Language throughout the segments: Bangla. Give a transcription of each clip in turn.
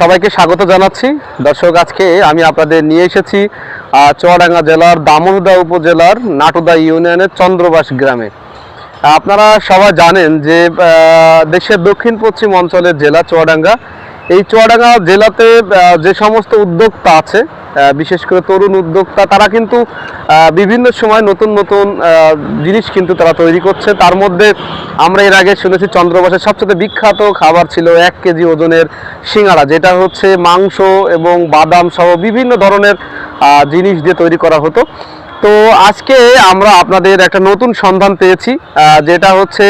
সবাইকে স্বাগত জানাচ্ছি। দর্শক, আজকে আমি আপনাদের নিয়ে এসেছি চুয়াডাঙ্গা জেলার দামোহদা উপজেলার নাটুদা ইউনিয়নের চন্দ্রবাস গ্রামে। আপনারা সবাই জানেন যে দেশের দক্ষিণ পশ্চিম অঞ্চলের জেলা চুয়াডাঙ্গা। এই চুয়াডাঙ্গা জেলাতে যে সমস্ত উদ্যোক্তা আছে বিশেষ করে তরুণ উদ্যোক্তা, তারা কিন্তু বিভিন্ন সময় নতুন নতুন জিনিস কিন্তু তারা তৈরি করছে। তার মধ্যে আমরা এর আগে শুনেছি চন্দ্রবাসের সবচেয়ে বিখ্যাত খাবার ছিল এক কেজি ওজনের সিঙ্গারা যেটা হচ্ছে মাংস এবং বাদাম সহ বিভিন্ন ধরনের জিনিস দিয়ে তৈরি করা হতো। তো আজকে আমরা আপনাদের একটা নতুন সন্ধান পেয়েছি যেটা হচ্ছে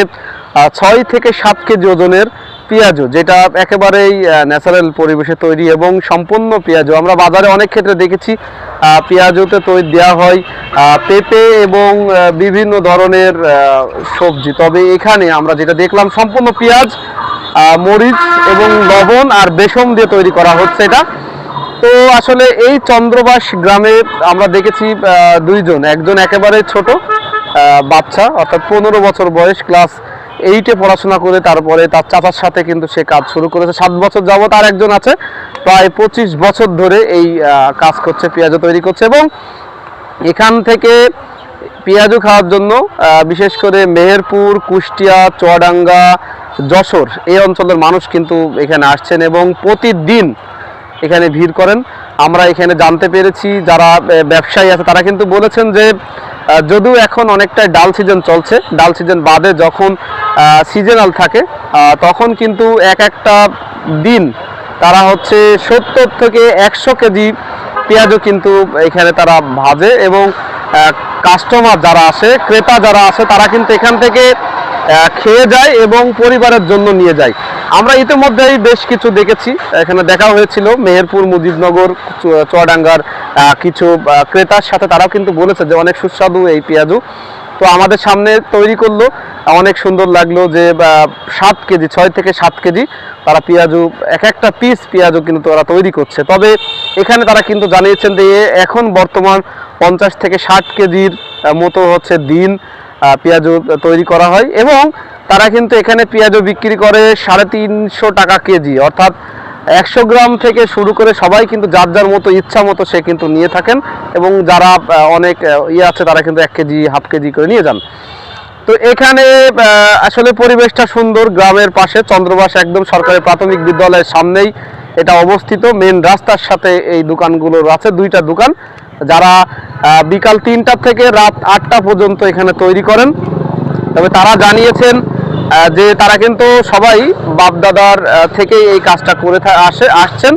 ছয় থেকে সাত কেজি ওজনের পেঁয়াজু যেটা একেবারেই ন্যাচারাল পরিবেশে তৈরি এবং সম্পূর্ণ পেঁয়াজু আমরা বাজারে অনেক ক্ষেত্রে দেখেছি পেঁয়াজতে তৈরি দেওয়া হয় পেঁপে এবং বিভিন্ন ধরনের সবজি। তবে এখানে আমরা যেটা দেখলাম, সম্পূর্ণ পেঁয়াজ মরিচ এবং লবণ আর বেসম দিয়ে তৈরি করা হচ্ছে এটা। তো আসলে এই চন্দ্রবাস গ্রামে আমরা দেখেছি দুইজন। একজন একেবারে ছোট বাচ্চা, অর্থাৎ পনেরো বছর বয়স, ক্লাস এইটে পড়াশোনা করে তারপরে তার চাচার সাথে কিন্তু সে কাজ শুরু করেছে। সাত বছর যাবত আর একজন আছে, প্রায় পঁচিশ বছর ধরে এই কাজ করছে, পেঁয়াজও তৈরি করছে এবং এখান থেকে পেঁয়াজু খাওয়ার জন্য বিশেষ করে মেহেরপুর, কুষ্টিয়া, চুয়াডাঙ্গা, যশোর এই অঞ্চলের মানুষ কিন্তু এখানে আসছেন এবং প্রতিদিন এখানে ভিড় করেন। আমরা এখানে জানতে পেরেছি যারা ব্যবসায়ী আছে, তারা কিন্তু বলেছেন যে যদিও এখন অনেকটাই ডাল সিজন চলছে, ডাল সিজন বাদে যখন সিজনাল থাকে। তখন কিন্তু এক একটা দিন তারা হচ্ছে সত্তর থেকে একশো কেজি পেঁয়াজও কিন্তু এখানে তারা ভাজে এবং কাস্টমার যারা আসে, ক্রেতা যারা আসে, তারা কিন্তু এখান থেকে খেয়ে যায় এবং পরিবারের জন্য নিয়ে যায়। আমরা ইতিমধ্যেই বেশ কিছু দেখেছি। এখানে দেখা হয়েছিল মেহেরপুর, মুজিবনগর চুয়াডাঙ্গার কিছু ক্রেতার সাথে তারাও কিন্তু বলেছে যে অনেক সুস্বাদু এই পেঁয়াজু তো আমাদের সামনে তৈরি করল। অনেক সুন্দর লাগল যে সাত কেজি, ছয় থেকে সাত কেজি তারা পেঁয়াজু, এক একটা পিস পেঁয়াজু কিন্তু তারা তৈরি করছে। তবে এখানে তারা কিন্তু জানিয়েছেন যে, এখন বর্তমান পঞ্চাশ থেকে ষাট কেজির মতো হচ্ছে দিন পেঁয়াজু তৈরি করা হয় এবং তারা কিন্তু এখানে পেঁয়াজু বিক্রি করে সাড়ে তিনশো টাকা কেজি, অর্থাৎ একশো গ্রাম থেকে শুরু করে সবাই কিন্তু যার যার মতো ইচ্ছা মতো সে কিন্তু নিয়ে থাকেন এবং যারা অনেক ইয়ে আছে তারা কিন্তু এক কেজি, হাফ কেজি করে নিয়ে যান। তো এখানে আসলে পরিবেশটা সুন্দর, গ্রামের পাশে চন্দ্রবাস একদম সরকারি প্রাথমিক বিদ্যালয়ের সামনেই এটা অবস্থিত। মেন রাস্তার সাথে এই দোকানগুলো আছে, দুইটা দোকান। যারা বিকাল তিনটা থেকে রাত আটটা পর্যন্ত এখানে তৈরি করেন। তবে তারা জানিয়েছেন যে তারা কিন্তু সবাই বাপদাদার থেকে এই কাজটা করে আসে, আসছেন।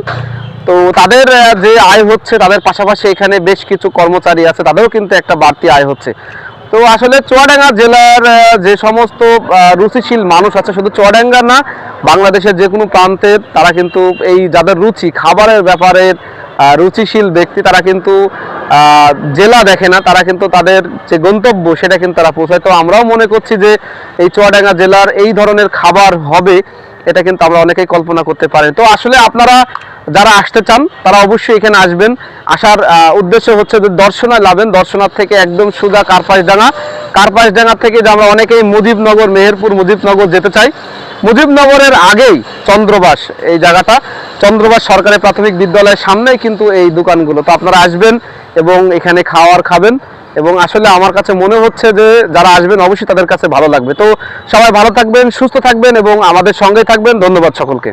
তো তাদের যে আয় হচ্ছে, তাদের পাশাপাশি এখানে বেশ কিছু কর্মচারী আছে, তাদেরও কিন্তু একটা বাড়তি আয় হচ্ছে। তো আসলে চুয়াডাঙ্গা জেলার যে সমস্ত রুচিশীল মানুষ আছে, শুধু চুয়াডাঙ্গা না, বাংলাদেশের যে কোনো প্রান্তে তারা কিন্তু এই যাদের রুচি, খাবারের ব্যাপারে রুচিশীল ব্যক্তি, তারা কিন্তু জেলা দেখে না, তারা কিন্তু তাদের যে গন্তব্য সেটা কিন্তু তারা পৌঁছায়। তো আমরাও মনে করছি যে এই চুয়াডাঙ্গা জেলার এই ধরনের খাবার হবে, এটা কিন্তু আমরা অনেকেই কল্পনা করতে পারি তো আসলে আপনারা যারা আসতে চান, তারা অবশ্যই এখানে আসবেন। আসার উদ্দেশ্য হচ্ছে যে দর্শনা লাভেন। দর্শনার থেকে একদম সুদা কার্পাসডাঙ্গা। কার্পাসডাঙ্গা থেকে যে আমরা অনেকেই মুজিবনগর, মেহেরপুর, মুজিবনগর যেতে চাই। মুজিবনগরের আগেই চন্দ্রবাস, এই জায়গাটা। চন্দ্রবাস সরকারি প্রাথমিক বিদ্যালয়ের সামনেই কিন্তু এই দোকানগুলো। তো আপনারা আসবেন এবং এখানে খাওয়ার খাবেন। এবং আসলে আমার কাছে মনে হচ্ছে যে যারা আসবেন, অবশ্যই তাদের কাছে ভালো লাগবে। তো সবাই ভালো থাকবেন, সুস্থ থাকবেন এবং আমাদের সঙ্গে থাকবেন। ধন্যবাদ সকলকে।